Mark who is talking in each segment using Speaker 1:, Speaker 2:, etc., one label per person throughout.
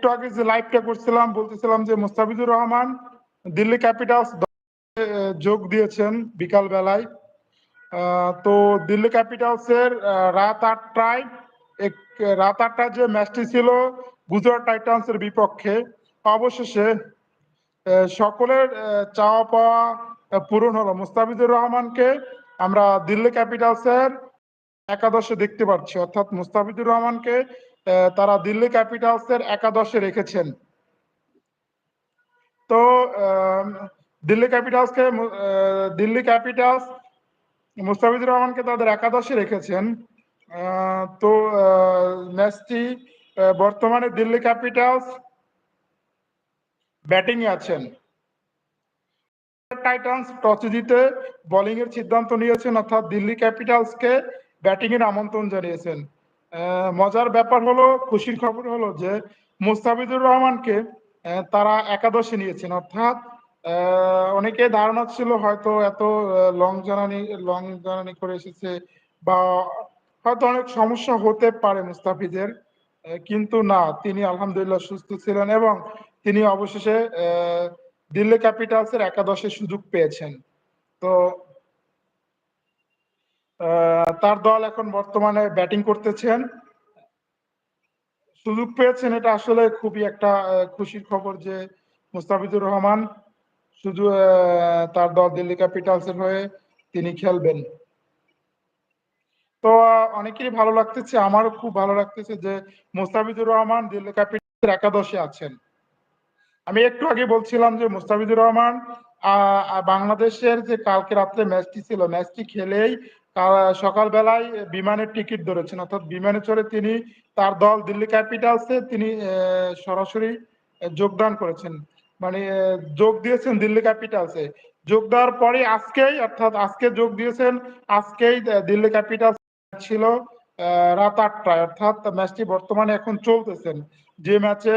Speaker 1: একটু আগে যে লাইভটা করছিলাম, বলতেছিলাম যে মুস্তাফিজুর রহমান দিল্লি ক্যাপিটালস যোগ দিয়েছেন বিকাল বেলায় তো দিল্লি ক্যাপিটালসের রাত আটটায় এক, রাত আটটায় যে ম্যাচটি ছিল গুজরাট টাইটান্সের বিপক্ষে, অবশেষে সকলের চাওয়া পাওয়া পূরণ হলো। মুস্তাফিজুর রহমানকে আমরা দিল্লি ক্যাপিটালসের একাদশে দেখতে পাচ্ছি অর্থাৎ মুস্তাফিজুর রহমানকে তারা দিল্লি ক্যাপিটালসের একাদশে রেখেছেন। তো দিল্লি ক্যাপিটালসকে দিল্লি ক্যাপিটালস মুস্তাফিজুর রহমানকে তাদের একাদশে রেখেছেন। তো ম্যাচটি বর্তমানে দিল্লি ক্যাপিটালস ব্যাটিং এ আছেন। টাইটান্স টসে জিতে বোলিং এর সিদ্ধান্ত নিয়েছেন, অর্থাৎ দিল্লি ক্যাপিটালসকে ব্যাটিং এর আমন্ত্রণ জানিয়েছেন। মজার ব্যাপার হলো, খুশির খবর হলো যে মুস্তাফিজুর রহমানকে তারা একাদশে নিয়েছেন। অর্থাৎ অনেকে ধারণা ছিল হয়তো এত লং জার্নি লং জার্নি করে এসেছে বা হয়তো অনেক সমস্যা হতে পারে মুস্তাফিজের কিন্তু না, তিনি আলহামদুলিল্লাহ সুস্থ ছিলেন এবং তিনি অবশেষে দিল্লি ক্যাপিটালসের একাদশে সুযোগ পেয়েছেন। তো তার দল এখন বর্তমানে ব্যাটিং করতেছেন। সুযোগ পেয়েছেন এটা আসলে খুবই একটা খুশির খবর যে মুস্তাফিজুর রহমান শুধু তার দল দিল্লি ক্যাপিটালসের হয়ে তিনি খেলবেন। তো অনেকেরই ভালো লাগতেছে, আমারও খুব ভালো লাগতেছে যে মুস্তাফিজুর রহমান দিল্লি ক্যাপিটালসের একাদশে আছেন। আমি একটু আগে বলছিলাম যে মুস্তাফিজুর রহমান বাংলাদেশের যে কালকে রাত্রে ম্যাচটি ছিল, ম্যাচটি খেলেই সকালবেলায় বিমানের টিকিট ধরেছেন। অর্থাৎ বিমানে চড়ে তিনি তার দল দিল্লি ক্যাপিটালসে তিনি সরাসরি যোগদান করেছেন। মানে যোগ দিয়েছেন দিল্লি ক্যাপিটালসে। যোগ দেওয়ার পরে আজকেই, অর্থাৎ আজকে যোগ দিয়েছেন, আজকেই দিল্লি ক্যাপিটালস ছিল রাত আটটায়। অর্থাৎ ম্যাচটি বর্তমানে এখন চলতেছেন। যে ম্যাচে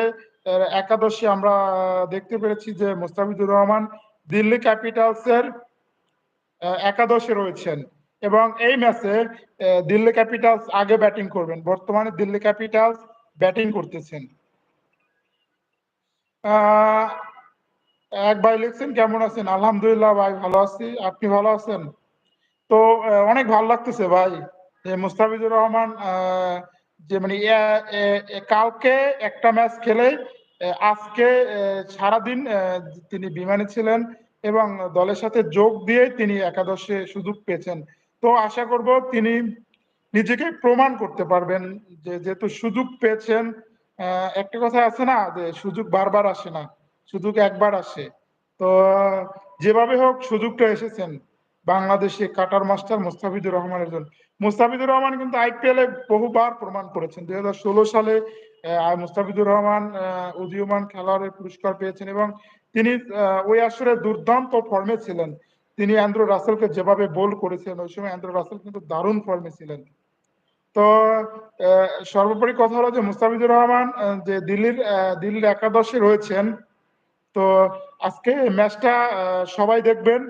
Speaker 1: একাদশী আমরা দেখতে পেরেছি যে মুস্তাফিজুর রহমান দিল্লি ক্যাপিটালসের একাদশে রয়েছেন। এবং এই ম্যাচে দিল্লি ক্যাপিটালস আগে ব্যাটিং করবেন। বর্তমানে দিল্লি ক্যাপিটালস ব্যাটিং করতেছেন। এক ভাই লিখছেন, কেমন আছেন? আলহামদুলিল্লাহ ভাই, ভালো আছি। আপনি ভালো আছেন? তো অনেক ভালো লাগতেছে ভাই। মুস্তাফিজুর রহমান যে মানে কালকে একটা ম্যাচ খেলে আজকে সারাদিন তিনি বিমানে ছিলেন এবং দলের সাথে যোগ দিয়ে তিনি একাদশে সুযোগ পেয়েছেন। তো আশা করব তিনি নিজেকে প্রমাণ করতে পারবেন যে যেহেতু সুযোগ পেয়েছেন একটা কথা আছে না যে সুযোগ বারবার আসে না, সুযোগ একবার আসে। তো যেভাবে হোক সুযোগটা এসেছেন বাংলাদেশে কাটার মাস্টার মুস্তাফিজুর রহমানের জন্য মুস্তাফিজুর রহমান কিন্তু আইপিএল এ বহুবার প্রমাণ করেছেন। দুই হাজার ষোলো সালে মুস্তাফিজুর রহমান উদীয়মান খেলোয়াড়ের পুরস্কার পেয়েছেন এবং তিনি ওই আসরে দুর্দান্ত ফর্মে ছিলেন। তিনি অ্যান্ড্রু রাসেলকে যেভাবে বোল করেছেন ওই সময় অ্যান্ড্রু রাসেল কিন্তু দারুণ ফর্মে ছিলেন। তো সর্বোপরি কথা হলো যে মুস্তাফিজুর রহমান যে দিল্লির দিল্লির একাদশে রয়েছেন, তো আজকে ম্যাচটা সবাই দেখবেন।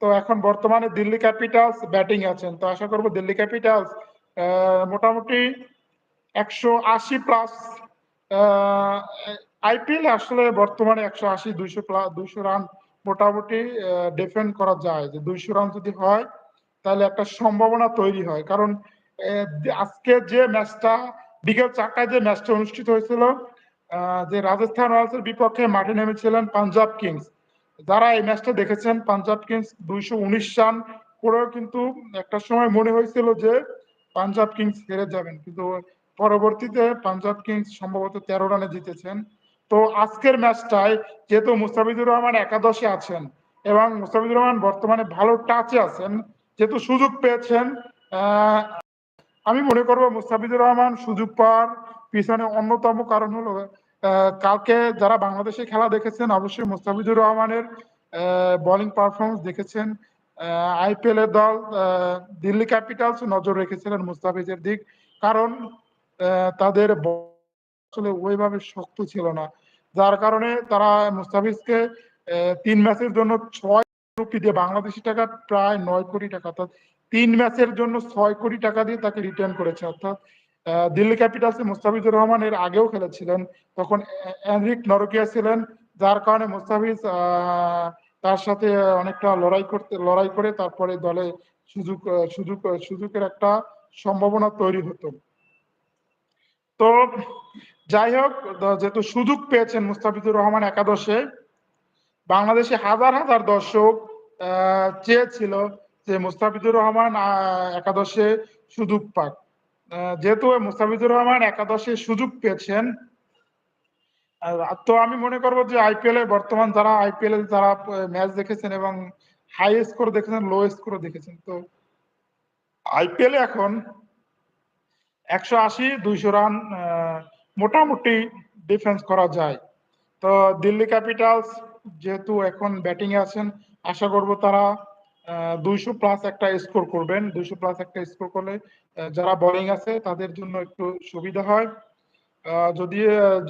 Speaker 1: তো এখন বর্তমানে দিল্লি ক্যাপিটালস ব্যাটিং আছেন। তো আশা করব দিল্লি ক্যাপিটালস মোটামুটি একশো আশি প্লাস আইপিএল আসলে বর্তমানে একশো আশি, দুইশো প্লাস দুইশো রান মোটামুটি ডিফেন্ড করা যায় যে দুইশো রান যদি হয়, তাহলে একটা সম্ভাবনা তৈরি হয়। কারণ আজকে যে ম্যাচটা, বিকেল চারটায় যে ম্যাচটা অনুষ্ঠিত হয়েছিল যে রাজস্থান রয়্যালসের বিপক্ষে মাঠে নেমেছিলেন পাঞ্জাব কিংস। যারা এই ম্যাচটা দেখেছেন, পাঞ্জাব কিংস দুইশো উনিশ রান করেও কিন্তু একটা সময় মনে হয়েছিল যে পাঞ্জাব কিংস হেরে যাবেন। কিন্তু পরবর্তীতে পাঞ্জাব কিংস সম্ভবত তেরো রানে জিতেছেন। তো আজকের ম্যাচটায় যেহেতু মুস্তাফিজুর রহমান একাদশে আছেন এবং মুস্তাফিজুর রহমান বর্তমানে ভালো টাচে আছেন, যেহেতু সুযোগ পেয়েছেন আমি মনে করব মুস্তাফিজুর রহমান সুযোগ পাওয়ার পিছনে অন্যতম কারণ হলো কালকে যারা বাংলাদেশে খেলা দেখেছেন অবশ্যই মুস্তাফিজুর রহমানের বোলিং পারফরমেন্স দেখেছেন। আইপিএল এর দল দিল্লি ক্যাপিটালস নজর রেখেছিলেন মুস্তাফিজের দিক। কারণ তাদের আসলে ওইভাবে শক্ত ছিল না। যার কারণে তারা মুস্তাফিজকে তিন ম্যাচের জন্য ছয় কোটি দিয়ে বাংলাদেশি টাকা প্রায় নয় কোটি টাকা, অর্থাৎ তিন ম্যাচের জন্য ছয় কোটি টাকা দিয়ে তাকে রিটার্ন করেছে, অর্থাৎ দিল্লি ক্যাপিটালসে মুস্তাফিজুর রহমান এর আগেও খেলেছিলেন, তখন এনরিক নরকিয়া ছিলেন, যার কারণে মুস্তাফিজ তার সাথে অনেকটা লড়াই করতে, লড়াই করে তারপরে দলে সুযোগ সুযোগ, সুযোগের একটা সম্ভাবনা তৈরি হতো। তো যাই হোক যেহেতু সুযোগ পেয়েছেন মুস্তাফিজুর রহমান একাদশে, বাংলাদেশে হাজার হাজার দর্শক চেয়েছিল যে মুস্তাফিজুর রহমান একাদশে সুযোগ পাক। যেহেতু মুস্তাফিজুর রহমান একাদশে সুযোগ পেয়েছেন তো আমি মনে করব যে আইপিএল এ বর্তমান যারা আইপিএল এ যারা ম্যাচ দেখেছেন এবং হাই স্কোর দেখেছেন, লো স্কোর দেখেছেন, তো আইপিএল এখন একশো আশি, দুইশো রান মোটামুটি ডিফেন্স করা যায়। তো দিল্লি ক্যাপিটালস যেহেতু এখন ব্যাটিং আছেন, আশা করব তারা দুইশো প্লাস একটা স্কোর করবেন। দুইশো প্লাস একটা স্কোর করলে যারা বোলিং আছে, তাদের জন্য একটু সুবিধা হয়। যদি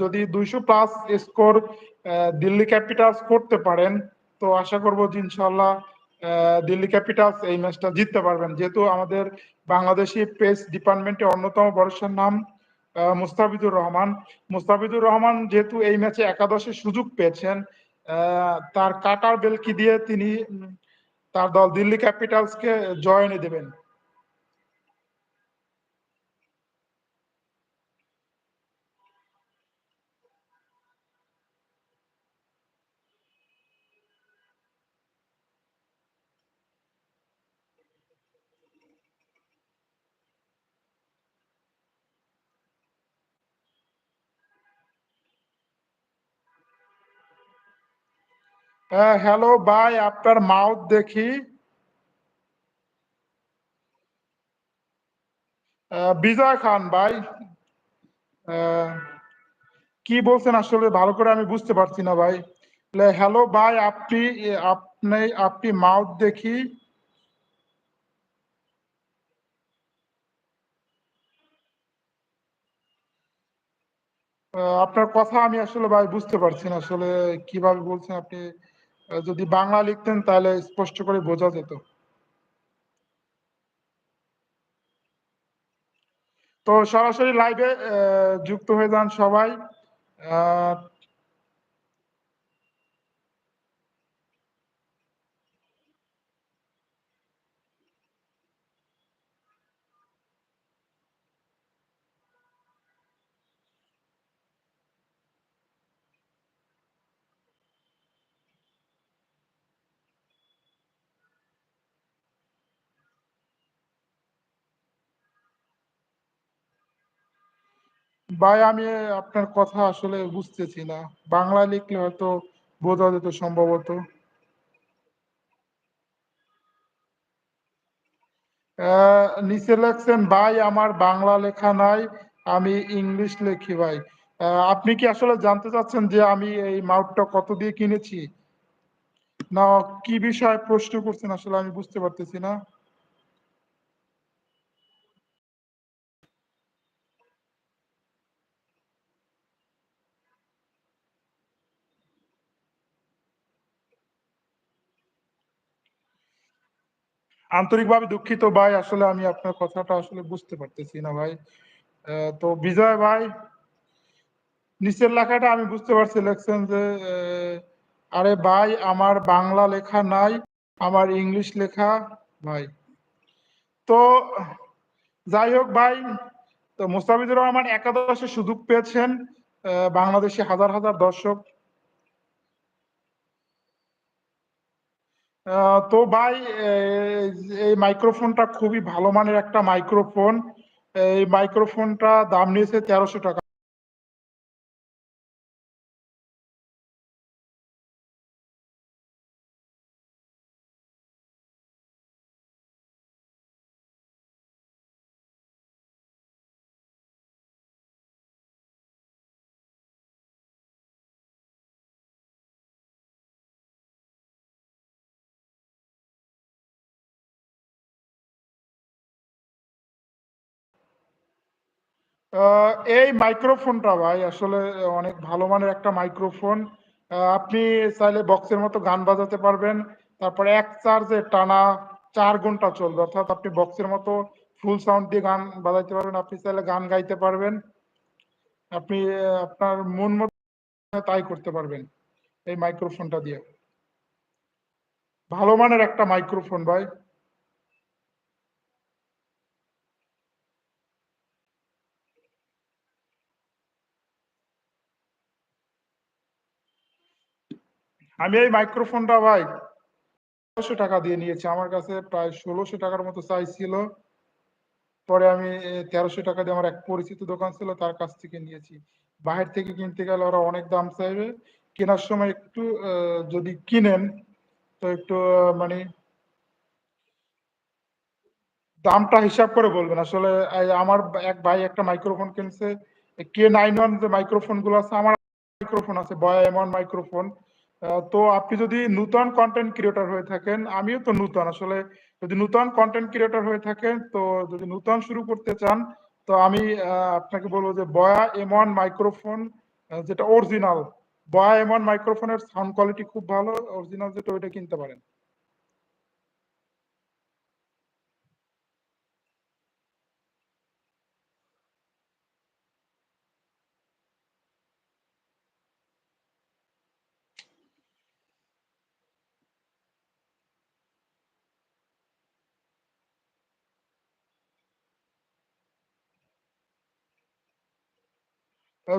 Speaker 1: যদি দুইশো প্লাস স্কোর দিল্লি ক্যাপিটালস করতে পারেন, তো আশা করব ইনশাল্লাহ দিল্লি ক্যাপিটালস এই ম্যাচটা জিততে পারবেন। যেহেতু আমাদের বাংলাদেশি পেস ডিপার্টমেন্টে অন্যতম ভরসার নাম মুস্তাফিজুর রহমান। মুস্তাফিজুর রহমান যেহেতু এই ম্যাচে একাদশে সুযোগ পেয়েছেন তার কাটার বেলকি দিয়ে তিনি তার দল দিল্লি ক্যাপিটালসকে জয় এনে দেবেন। হ্যালো ভাই, আপনার মাউথ দেখি। বিজয় খান, ভাই। কি বলছেন আসলে? ভালো করে আমি বুঝতে পারছি না, ভাই। হ্যালো ভাই, আপনি আপনি আপনি মাউথ দেখি। আপনার কথা আমি আসলে, ভাই, বুঝতে পারছি না। আসলে কীভাবে বলছেন আপনি? যদি বাংলা লিখতেন তাহলে স্পষ্ট করে বোঝা যেত। তো সরাসরি লাইভে যুক্ত হয়ে যান সবাই। ভাই, আমি আপনার কথা আসলে বুঝতেছি না। বাংলা লিখলে হয়তো বোঝা যেত সম্ভবত। নিচে লেখছেন, ভাই, আমার বাংলা লেখা নাই, আমি ইংলিশ লেখি ভাই। আপনি কি আসলে জানতে চাচ্ছেন যে আমি এই মাউটটা কত দিয়ে কিনেছি? না, কি বিষয়ে প্রশ্ন করছেন আসলে আমি বুঝতে পারতেছি না। আন্তরিকভাবে দুঃখিত ভাই, আসলে আমি আপনার কথাটা আসলে বুঝতে পারতেছি না ভাই। তো বিজয় ভাই, নিচের লেখাটা আমি বুঝতে পারছি, লেখছেন যে আরে ভাই, আমার বাংলা লেখা নাই, আমার ইংলিশ লেখা ভাই তো যাই হোক ভাই, তো মুস্তাফিজুর রহমান একাদশে সুযোগ পেয়েছেন বাংলাদেশে হাজার হাজার দর্শক। তো ভাই এই মাইক্রোফোনটা খুবই ভালো মানের একটা মাইক্রোফোন এই মাইক্রোফোনটা দাম নিয়েছে তেরোশো টাকা। এই মাইক্রোফোনটা ভাই, আসলে অনেক ভালো মানের একটা মাইক্রোফোন আপনি চাইলে বক্সের মতো গান বাজাতে পারবেন। তারপরে এক চার্জে টানা চার ঘণ্টা চলবে। অর্থাৎ আপনি বক্সের মতো ফুল সাউন্ড দিয়ে গান বাজাইতে পারবেন। আপনি চাইলে গান গাইতে পারবেন। আপনি আপনার মন মতো তাই করতে পারবেন এই মাইক্রোফোনটা দিয়ে। ভালো মানের একটা মাইক্রোফোন ভাই। আমি এই মাইক্রোফোনটা ভাই ষোলোশো টাকা দিয়ে নিয়েছি। আমার কাছে প্রায় ষোলোশো টাকার মতো সাইজ ছিল। পরে আমি তেরোশো টাকা দিয়ে আমার এক পরিচিত দোকান ছিল, তার কাছ থেকে নিয়েছি। বাহির থেকে কিনতে গেলে ওরা অনেক দাম চাইবে। কেনার সময় একটু যদি কিনেন, তো একটু মানে দামটা হিসাব করে বলবেন। আসলে আমার এক ভাই একটা মাইক্রোফোন কিনছে কে নাইন ওয়ান যে মাইক্রোফোনগুলো আছে, আমার মাইক্রোফোন আছে বয় এমন মাইক্রোফোন তো আপনি যদি নূতন কন্টেন্ট ক্রিয়েটর হয়ে থাকেন, আমিও তো নূতন, আসলে যদি নূতন কন্টেন্ট ক্রিয়েটর হয়ে থাকেন, তো যদি নূতন শুরু করতে চান, তো আমি আপনাকে বলব যে বয়া এমন মাইক্রোফোন যেটা অরিজিনাল বয়া এমন মাইক্রোফোনের সাউন্ড কোয়ালিটি খুব ভালো অরিজিনাল যেটা, ওইটা কিনতে পারেন।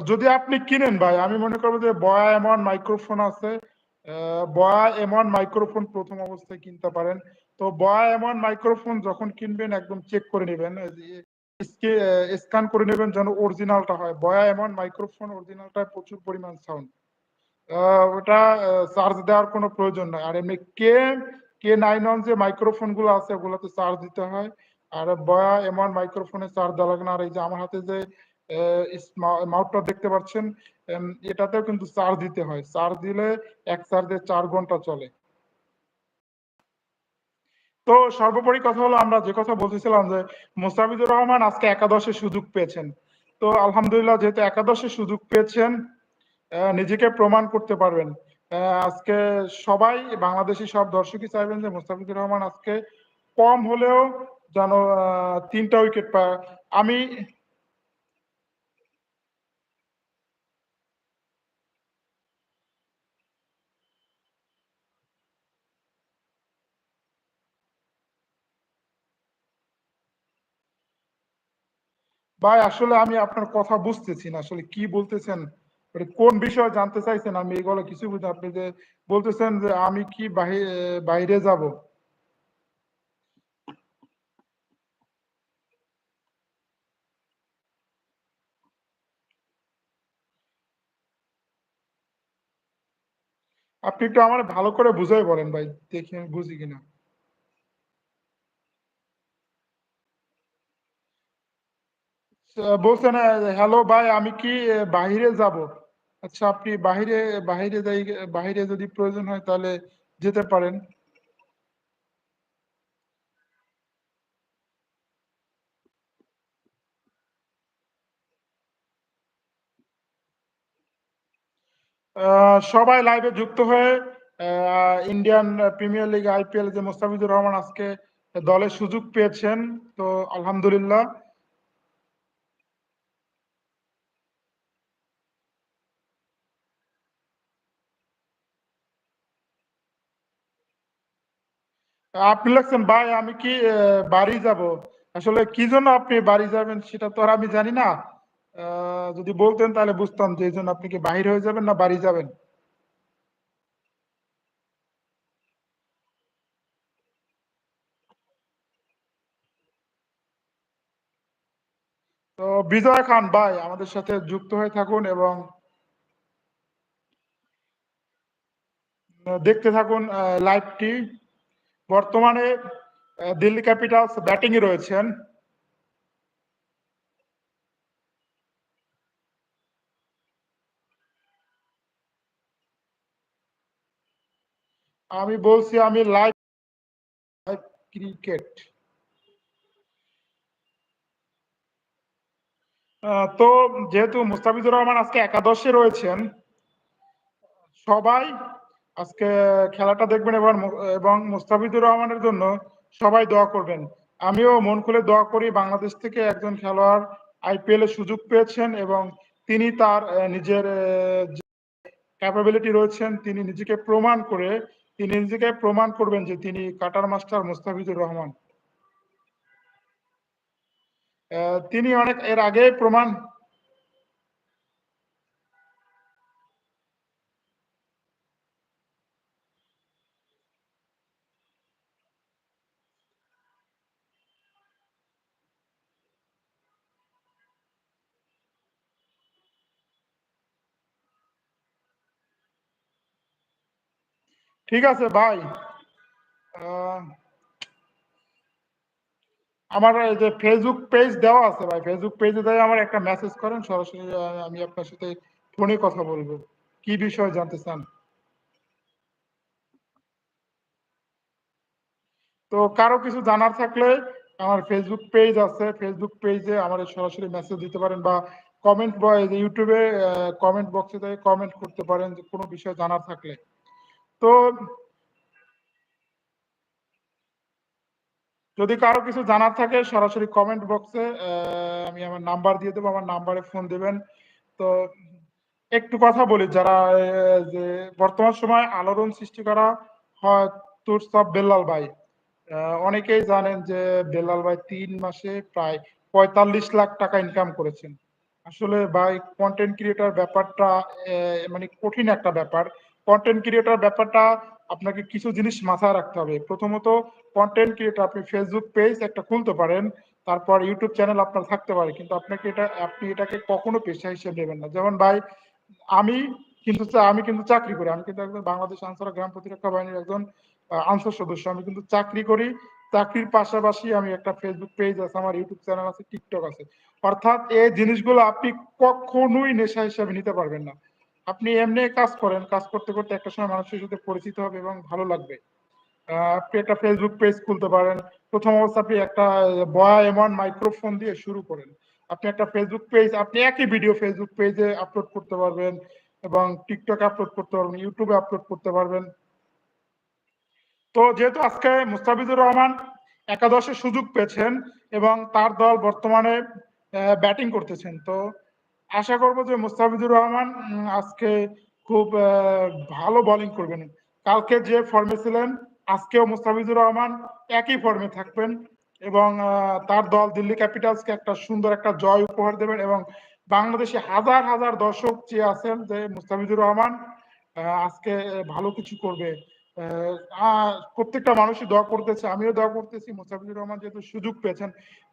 Speaker 1: যদি আপনি কিনেন ভাই, আমি মনে করব যে বয়া এমন মাইক্রোফোন আছে বয়া এমন মাইক্রোফোন প্রথম অবস্থায় কিনতে পারেন। তো বয়া এমন মাইক্রোফোন যখন কিনবেন, একদম চেক করে নেবেন স্ক্যান করে নেবেন যেন অরিজিনালটা হয়। বয়া এমন মাইক্রোফোন অরিজিনালটা প্রচুর পরিমাণ সাউন্ড ওটা চার্জ দেওয়ার কোনো প্রয়োজন নাই। আর এমনি কে কে নাইন ওয়ান যে মাইক্রোফোনগুলো আছে, ওগুলোতে চার্জ দিতে হয়। আর বয়া এমন মাইক্রোফোনে চার্জ দেওয়া লাগে না। আর এই যে আমার হাতে যে মাউথটা দেখতে পাচ্ছেন এটাতেও কিন্তু চার্জ দিতে হয়। চার্জ দিলে এক চার্জে চার ঘণ্টা চলে। তো সর্বোপরি কথা হলো, আমরা যে কথা বলতেছিলাম যে, মোস্তাফিজুর রহমান আজকে একাদশে সুযোগ পেয়েছেন। তো আলহামদুলিল্লাহ, যেহেতু একাদশে সুযোগ পেয়েছেন নিজেকে প্রমাণ করতে পারবেন। আজকে সবাই, বাংলাদেশি সব দর্শকই চাইবেন যে, মোস্তাফিজুর রহমান আজকে কম হলেও যেন তিনটা উইকেট পায়। আমি ভাই, আসলে আমি আপনার কথা বুঝতেছি না। আসলে কি বলতেছেন? কোন বিষয় জানতে চাইছেন? আমি এগুলো কিছু বুঝতে আপনি যে বলতেছেন যে আমি কি বাইরে যাব। আপনি একটু আমার ভালো করে বুঝাই বলেন ভাই। দেখি আমি বুঝি কিনা। বলছেন হ্যালো ভাই, আমি কি বাহিরে যাব? আচ্ছা আপনি বাহিরে বাহিরে যাই, বাহিরে যদি প্রয়োজন হয় তাহলে যেতে পারেন। সবাই লাইভে যুক্ত হয়ে ইন্ডিয়ান প্রিমিয়ার লিগ আইপিএল যে মোস্তাফিজুর রহমান আজকে দলের সুযোগ পেয়েছেন, তো আলহামদুলিল্লাহ। আপনি লাগছেন ভাই, আমি কি বাড়ি যাব? আসলে কি জন্য আপনি বাড়ি যাবেন সেটা তো আর আমি জানি না। যদি বলতেন তাহলে বুঝতাম যে জন্য আপনি কি বাহির হয়ে যাবেন না বাড়ি যাবেন? তো বিজয় খান, ভাই, আমাদের সাথে যুক্ত হয়ে থাকুন এবং দেখতে থাকুন লাইভটি বর্তমানে দিল্লি ক্যাপিটালস ব্যাটিং এ রয়েছেন। আমি বলছি, আমি লাইভ ক্রিকেট তো যেহেতু মুস্তাফিজুর রহমান আজকে একাদশে রয়েছেন, সবাই আজকে খেলাটা দেখবেন এবং এবং মুস্তাফিজুর রহমানের জন্য সবাই দোয়া করবেন। আমিও মন খুলে দোয়া করি বাংলাদেশ থেকে একজন খেলোয়াড় আইপিএল এ সুযোগ পেয়েছেন এবং তিনি তার নিজের ক্যাপাবিলিটি রয়েছেন, তিনি নিজেকে প্রমাণ করে, তিনি নিজেকে প্রমাণ করবেন যে তিনি কাটার মাস্টার মুস্তাফিজুর রহমান। তিনি অনেক, এর আগে প্রমাণ ঠিক আছে, ভাই। আমার যে ফেসবুক পেজ দেওয়া আছে ভাই ফেসবুক পেজে দেয় আমার একটা মেসেজ করেন, সরাসরি আমি আপনার সাথে ফোনে কথা বলব। কি বিষয় জানতে চান? তো কারও কিছু জানার থাকলে আমার ফেসবুক পেজ আছে ফেসবুক পেজে আমার সরাসরি মেসেজ দিতে পারেন বা কমেন্ট ইউটিউবে কমেন্ট বক্সে কমেন্ট করতে পারেন, যে কোনো বিষয় জানার থাকলে। তো যদি কারও কিছু জানার থাকে, সরাসরি কমেন্ট বক্সে আমি আমার নাম্বার দিয়ে দেবো, আমার নাম্বারে ফোন দেবেন। তো একটু কথা বলি, যারা যে বর্তমান সময় আলোড়ন সৃষ্টি করা হয় তোর সব বেল্লাল ভাই অনেকেই জানেন যে বেল্লাল ভাই তিন মাসে প্রায় পঁয়তাল্লিশ লাখ টাকা ইনকাম করেছেন। আসলে ভাই কন্টেন্ট ক্রিয়েটার ব্যাপারটা মানে কঠিন একটা ব্যাপার। কন্টেন্ট ক্রিয়েটার ব্যাপারটা আপনাকে কিছু জিনিস মাথায় রাখতে হবে। প্রথমত কন্টেন্ট ক্রিয়েটার আপনি ফেসবুক পেজ একটা খুলতে পারেন, তারপর ইউটিউব চ্যানেল আপনার থাকতে পারে, কিন্তু আপনাকে এটা, আপনি এটাকে কখনো পেশা হিসেবে নেবেন না। যেমন ভাই, আমি কিন্তু আমি কিন্তু চাকরি করি। আমি কিন্তু একজন বাংলাদেশ আনসার গ্রাম প্রতিরক্ষা বাহিনীর একজন আনসার সদস্য। আমি কিন্তু চাকরি করি। চাকরির পাশাপাশি আমি একটা ফেসবুক পেজ আছে, আমার ইউটিউব চ্যানেল আছে টিকটক আছে। অর্থাৎ এই জিনিসগুলো আপনি কখনোই নেশা হিসাবে নিতে পারবেন না। আপনি এমনি কাজ করেন, কাজ করতে করতে একটা সময় মানুষের সাথে পরিচিত হবে এবং ভালো লাগবে। আপনি একটা ফেসবুক পেজ খুলতে পারেন। প্রথম অবস্থা আপনি একটা বয়া এমন মাইক্রোফোন দিয়ে শুরু করেন। আপনি একটা ফেসবুক পেজ আপনি একই ভিডিও ফেসবুক পেজে আপলোড করতে পারবেন এবং টিকটকে আপলোড করতে পারবেন ইউটিউবে আপলোড করতে পারবেন। তো যেহেতু আজকে মুস্তাফিজুর রহমান একাদশে সুযোগ পেয়েছেন এবং তার দল বর্তমানে ব্যাটিং করতেছেন, তো আশা করব যে মুস্তাফিজুর রহমান আজকে খুব ভালো বোলিং করবেন। কালকে যে ফর্মে ছিলেন, আজকেও মুস্তাফিজুর রহমান একই ফর্মে থাকবেন এবং তার দল দিল্লি ক্যাপিটালসকে একটা সুন্দর একটা জয় উপহার দেবেন এবং বাংলাদেশে হাজার হাজার দর্শক চেয়ে আছেন যে মুস্তাফিজুর রহমান আজকে ভালো কিছু করবে। প্রত্যেকটা মানুষই দোয়া করতেছে, আমিও দোয়া করতেছি, মুস্তাফিজুর রহমান যেহেতু সুযোগ পেয়েছেন।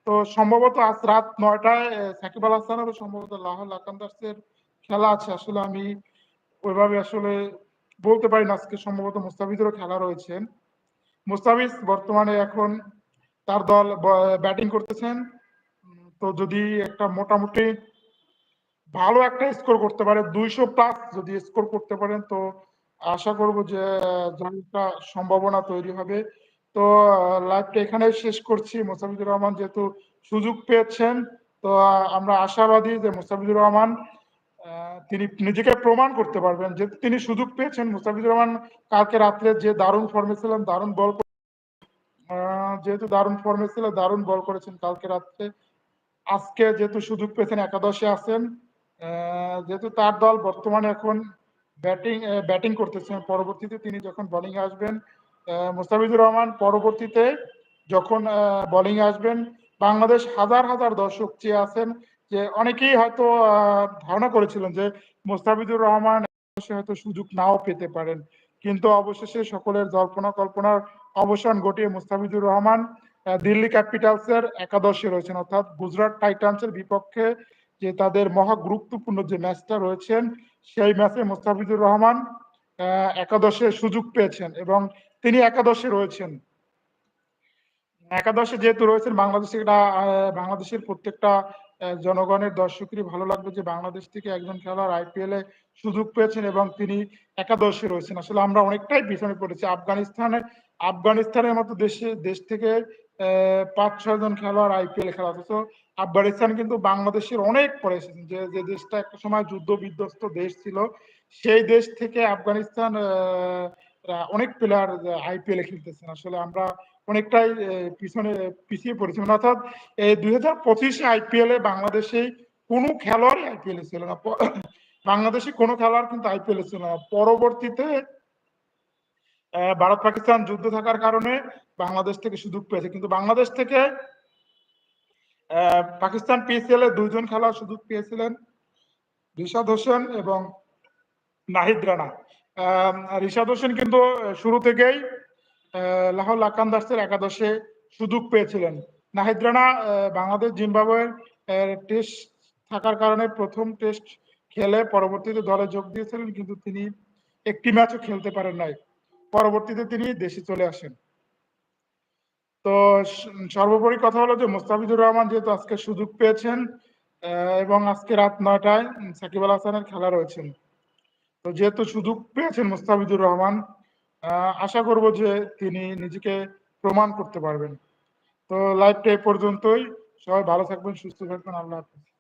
Speaker 1: তো সম্ভবত আজ রাত নয়টায় সাকিব আল হাসানের সম্ভবত লাহল আকান্দাসের খেলা আছে। আসলে আমি ওইভাবে আসলে বলতে পারি না, আজকে সম্ভবত মুস্তাফিজেরও খেলা রয়েছেন। মুস্তাফিজ বর্তমানে এখন তার দল ব্যাটিং করতেছেন। তো যদি একটা মোটামুটি ভালো একটা স্কোর করতে পারে, দুইশো প্লাস যদি স্কোর করতে পারেন, তো আশা করব যে একটা সম্ভাবনা তৈরি হবে। তো, লাইভটা এখানে শেষ করছি। মোসাফিজুর রহমান যেহেতু সুযোগ পেয়েছেন, তো, আমরা আশাবাদী যে মোসাফিজুর রহমান তিনি নিজেকে প্রমাণ করতে পারবেন। যে তিনি সুযোগ পেয়েছেন, মুস্তাফিজুর রহমান কালকে রাত্রে যে দারুণ ফর্মে ছিলেন, দারুণ বল যেহেতু দারুণ ফর্মে ছিল, দারুণ বল করেছেন কালকে রাত্রে। আজকে যেহেতু সুযোগ পেয়েছেন, একাদশে আছেন যেহেতু তার দল বর্তমানে এখন ব্যাটিং ব্যাটিং করতেছেন। পরবর্তীতে তিনি যখন বোলিং আসবেন মুস্তাফিজুর রহমান পরবর্তীতে যখন বোলিং আসবেন, বাংলাদেশ হাজার হাজার দর্শক চেয়ে আছেন যে অনেকেই হয়তো ধারণা করেছিলেন যে মোস্তাফিজুর রহমান হয়তো সুযোগ নাও পেতে পারেন। কিন্তু অবশেষে সকলের জল্পনা কল্পনার অবসান ঘটিয়ে মুস্তাফিজুর রহমান দিল্লি ক্যাপিটালসের একাদশে রয়েছেন। অর্থাৎ গুজরাট টাইটান্সের বিপক্ষে যে তাদের মহা গুরুত্বপূর্ণ যে ম্যাচটা রয়েছেন, সেই ম্যাচে মুস্তাফিজুর রহমান একাদশে সুযোগ পেয়েছেন এবং তিনি একাদশে রয়েছেন। একাদশে যেহেতু রয়েছেন বাংলাদেশের বাংলাদেশের প্রত্যেকটা জনগণের দর্শকেরই ভালো লাগবে যে বাংলাদেশ থেকে একজন খেলোয়াড় আইপিএল এ সুযোগ পেয়েছেন এবং তিনি একাদশে রয়েছেন। আসলে আমরা অনেকটাই পিছনে পড়েছি। আফগানিস্তানে, আফগানিস্তানের মতো দেশে, দেশ থেকে পাঁচ ছয় জন খেলোয়াড় আইপিএল খেলা অথচ আফগানিস্তান কিন্তু বাংলাদেশের অনেক পরে যে যে দেশটা একটা সময় যুদ্ধ বিধ্বস্ত দেশ ছিল, সেই দেশ থেকে আফগানিস্তান অনেক প্লেয়ার আইপিএল খেলতেছেন আসলে আমরা অনেকটাই পিছনে, পিছিয়ে পড়েছি মানে অর্থাৎ এই ২০২৫ আইপিএল এ বাংলাদেশে কোনো খেলোয়াড়ই আইপিএল ছিল না। বাংলাদেশে কোনো খেলোয়াড় কিন্তু আইপিএল ছিল না। পরবর্তীতে অ্যা ভারত-পাকিস্তান যুদ্ধ থাকার কারণে বাংলাদেশ থেকে সুযোগ পেয়েছে। কিন্তু বাংলাদেশ থেকে পাকিস্তান পিএসএল এ ২ জন খেলোয়াড় সুযোগ পেয়েছিলেন। রিশাদ হোসেন এবং নাহিদ রানা। রিশাদ হোসেন কিন্তু শুরু থেকেই লাহোর লাকান্দার্সের একাদশে সুযোগ পেয়েছিলেন। নাহিদ রানা বাংলাদেশ জিম্বাবুয়ের টেস্ট থাকার কারণে প্রথম টেস্ট খেলে পরবর্তীতে দলে যোগ দিয়েছিলেন, কিন্তু তিনি একটি ম্যাচও খেলতে পারেন নাই। পরবর্তীতে তিনি দেশে চলে আসেন। তো সর্বোপরি কথা হলো যে মোস্তাফিজুর রহমান যেহেতু আজকে সুযোগ পেয়েছেন এবং আজকে রাত ৯ টায় সাকিব আল হাসানের খেলা রয়েছেন। তো যেহেতু সুযোগ পেয়েছেন মোস্তাফিজুর রহমান আশা করব যে তিনি নিজেকে প্রমাণ করতে পারবেন। তো লাইভটা এ পর্যন্তই। সবাই ভালো থাকবেন, সুস্থ থাকবেন। আল্লাহ হাফেজ।